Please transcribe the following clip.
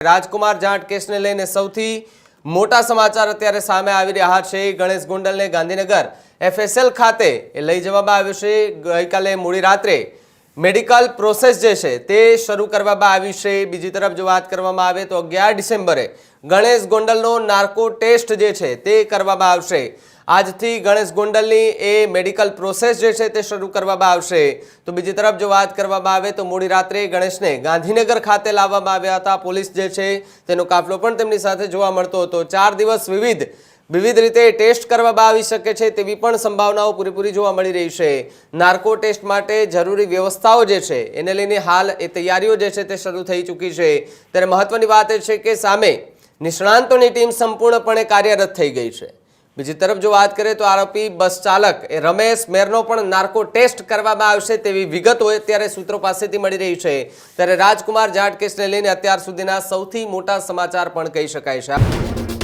રાજકુમાર જાટ કેસને લઈને સૌથી મોટા સમાચાર અત્યારે સામે આવી રહ્યા છે. ગણેશ ગોંડલને ગાંધીનગર એફએસએલ ખાતે એ લઈ જવામાં આવ્યું છે. ગઈકાલે મોડી રાત્રે મેડિકલ પ્રોસેસ જે છે તે શરૂ કરવામાં આવી છે. બીજી તરફ જો વાત કરવામાં આવે તો અગિયાર ડિસેમ્બરે ગણેશ ગોંડલનો નાર્કો ટેસ્ટ જે છે તે કરવામાં આવશે. આજથી ગણેશ ગોંડલની એ મેડિકલ પ્રોસેસ જે છે તે શરૂ કરવામાં આવશે. તો બીજી તરફ જો વાત કરવામાં આવે તો મોડી રાત્રે ગણેશને ગાંધીનગર ખાતે લાવવામાં આવ્યા હતા પોલીસ જે છે તેનો કાફલો પણ તેમની સાથે જોવા મળતો હતો. ચાર દિવસ વિવિધ વિવિધ રીતે ટેસ્ટ કરવામાં આવી શકે છે તેવી પણ સંભાવનાઓ પૂરેપૂરી જોવા મળી રહી છે. નાર્કો ટેસ્ટ માટે જરૂરી વ્યવસ્થાઓ જે છે એને લઈને હાલ એ તૈયારીઓ જે છે તે શરૂ થઈ ચૂકી છે. ત્યારે મહત્વની વાત એ છે કે સામે નિષ્ણાંતોની ટીમ સંપૂર્ણપણે કાર્યરત થઈ ગઈ છે. બીજી તરફ જો વાત કરીએ તો આરોપી બસ ચાલક એ રમેશ મેરનો પણ નાર્કો ટેસ્ટ કરવામાં આવશે તેવી વિગતો અત્યારે સૂત્રો પાસેથી મળી રહી છે. ત્યારે રાજકુમાર જાટ કેસને લઈને અત્યાર સુધીના સૌથી મોટા સમાચાર પણ કહી શકાય છે.